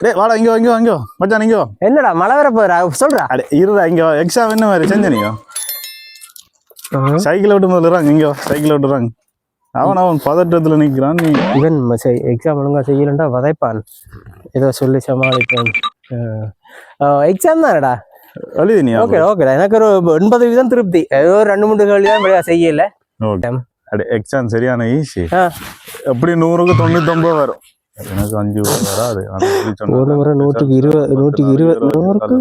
டேய் வாடா இங்க வா, இங்க வா, இங்க. வா. மச்சான் இங்க. வா. என்னடா மழை வர போறா சொல்றா. அடே இருடா இங்க. எக்ஸாம் என்ன மாதிரி செஞ்ச நீங்க சைக்கிள் விட்டு முதல்ல இங்க. வா, சைக்கிள் விட்டுறாங்க அவன் அவன் பதட்டத்துல நிக்கிறான் நீ. இவன் எக்ஸாம் ஒழுங்கா செய்யலண்டா வதைப்பான். ஏதோ சொல்லி சமாளிப்பேன் எக்ஸாம் தானடா? எழுதி நீ ஓகே ஓகேடா. எனக்கு ஒரு எண்பது வீதம் திருப்தி. ஏதோ ஒரு ரெண்டு மூணு கேள்வி தான் செய்யல. ஓகே. அடே எக்ஸாம் சரியான ஈஸி. எப்படி நூறுக்கு தொண்ணூத்தொன்பது வரும்? எனக்கு அஞ்சு வராது. ஒரு முறை நூற்றுக்கு இருபது நூற்றுக்கு இருபது நூறுக்கு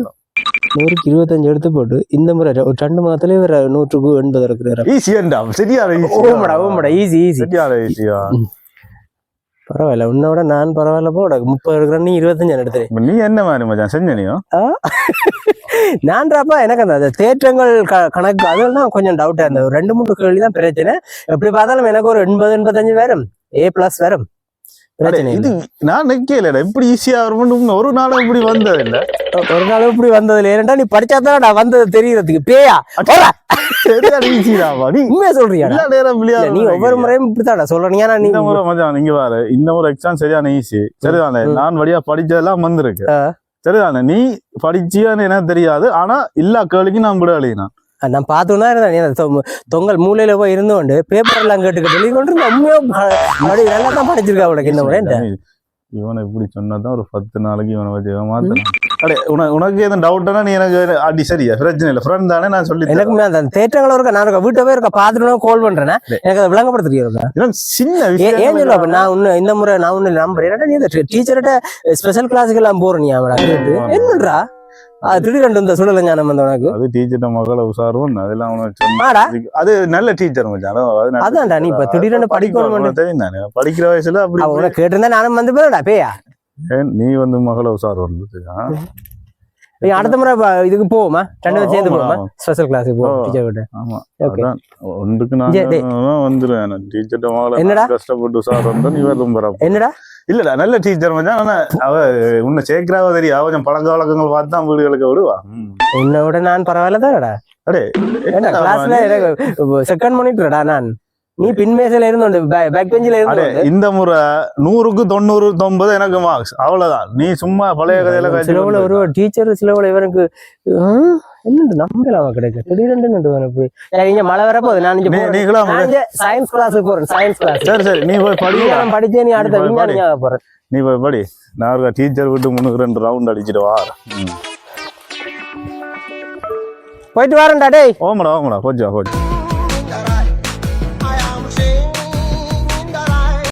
நூறுக்கு இருபத்தஞ்சு எடுத்து போட்டு இந்த முறை ஒரு ரெண்டு மாதத்துலயே ஒரு நூற்றுக்கு எண்பது இருக்கிறாரு ஈஸியாண்டா சரியான ஓமடா ஓமடா ஈஸி ஈஸி ஈஸியா பரவாயில்ல உன்னோட நான் பரவாயில்ல போட. முப்பது இருக்கிற நீ இருபத்தஞ்சு எடுத்துரு நீ என்ன மாதிரி மச்சான்? செஞ்ச நீயோ? நான்றாப்பா எனக்கு அந்த தேற்றங்கள் க- கணக்கு அதெல்லாம் கொஞ்சம் டவுட்டா இருந்தது. ஒரு ரெண்டு மூணு கேள்வி தான் பிரச்சனை. எப்படி பார்த்தாலும் எனக்கு ஒரு எண்பது எண்பத்தஞ்சு வரும். ஏ பிளஸ் வரும். இது இல்லை. நான் நிக்கலடா. இப்படி ஈஸியா வரும்னு ஒரு நாளும் இப்படி வந்தது இல்ல ஒரு நாள் இப்படி வந்ததுல ஏன்டா நீ படிச்சாதான் நான் வந்தது தெரியறதுக்கு பேயா? உண்மையா சொல்றியா இல்ல, நீ ஒவ்வொரு முறையும் இப்படித்தாடா சொல்றீங்க ஆனா நீ இந்த முறை மச்சான் இங்க பாரு. இந்த முறை எக்ஸாம் சரியான ஈஸி சரிதானே. நான் வழியா படிச்சதெல்லாம் வந்திருக்கு. சரிதானே? நீ படிச்சியான்னு எனக்கு தெரியாது. ஆனா எல்லா கேள்விக்கும் நான் விட எழுதினான் நான் பார்த்துனா இருந்தேன். தொங்கல் மூலையில போய் இருந்து கொண்டு பேப்பர் எல்லாம் கேட்டுக்கிட்டு எழுதி கொண்டு இருந்த உண்மையா அப்படி நல்லா தான் படிச்சிருக்கா அவளுக்கு இந்த முறை இவனை இப்படி சொன்னாதான் ஒரு பத்து நாளைக்கு இவனை வச்சு மாத்தலாம் அடே உனக்கு உனக்கு எதுவும் டவுட்னா நீ எனக்கு அடி சரியா பிரச்சனை இல்லை. ஃப்ரெண்ட் தானே நான் சொல்லி. எனக்குமே அந்த தேற்றங்களும் இருக்கா? நான் இருக்கா? வீட்டை போய் இருக்கா? பார்த்துட்டு கால் பண்றேன்? எனக்கு அதை விளங்கப்படுத்த இருக்கா? இதெல்லாம் சின்ன விஷயம் ஏன் சொல்லுவா? நான் உன்ன இந்த முறை நான் ஒண்ணு நம்புறேன். என்னடா நீ இந்த டீச்சர்கிட்ட ஸ்பெஷல் கிளாஸுக்கு எல்லாம் போற நீ அவடா அது திடீரெண்டு இந்த சுடல ஞானம் வந்த உனக்கு? அது டீச்சர்ட்ட மகளை உசாரும் அதெல்லாம் ஆடா. அது நல்ல டீச்சர் மச்சான். அதான்டா நீ இப்ப. திடீரென்னு படிக்கணும் உனக்கு தானே. படிக்கிற வயசுல அப்படி உனக்கு கேட்டிருந்தா நானும் வந்து போறடா பேயா? நீ வந்து மகளை உசார் வந்து நீ அடுத்த முறை இதுக்கு போவோமா? ரெண்டு பேரும் சேர்ந்து போவோமா. ஸ்பெஷல் கிளாஸுக்கு போவோம். டீச்சர் கிட்ட. ஆமா. ஓகே ஒன்றுக்கு நான். வந்துருவேன். டீச்சர்ட்ட மகளை என்னடா? நான் கஷ்டப்பட்டு உசார் வந்து நீ வரதும் என்னடா? இல்லடா நல்ல டீச்சர் மச்சான். ஆனா அவ உன்னை சேர்க்கிறாவ தெரியும் அவ கொஞ்சம் பழக்க வழக்கங்கள் பார்த்து தான் வீடுகளுக்கு விடுவா. உன்னை விட நான் பரவாயில்ல தானடா? அடே கிளாஸ்ல செகண்ட் பண்ணிட்டுடா நான். நீ பின்மேசையில இருந்து பேக் பெஞ்சில இருந்து இந்த முறை நூறுக்கு தொண்ணூறு தொம்பது எனக்கு மார்க்ஸ் அவ்வளவுதான். நீ சும்மா பழைய கதையில சிலவுல ஒரு டீச்சர் சிலவுல இவனுக்கு ஹம், என்னண்டு நம்பலாம கிடைக்கு திடீரென்று இங்க மழை வர போகுது. நான் இங்க நீ போறேன். நீங்களா நான் இங்க சயின்ஸ் கிளாஸுக்கு போறேன். சயின்ஸ் கிளாஸ் சரி சரி. நீ போய் படி படிச்சே நீ அடுத்த. விஞ்ஞானியாக போறேன் நீ போய் படி. நான் டீச்சர் விட்டு முன்னுக்கு ரெண்டு ரவுண்ட் அடிச்சிட்டு வா. போயிட்டு வரேன்டா டேய். ஓமடா ஓமடா. கொஞ்சம் கொஞ்சம்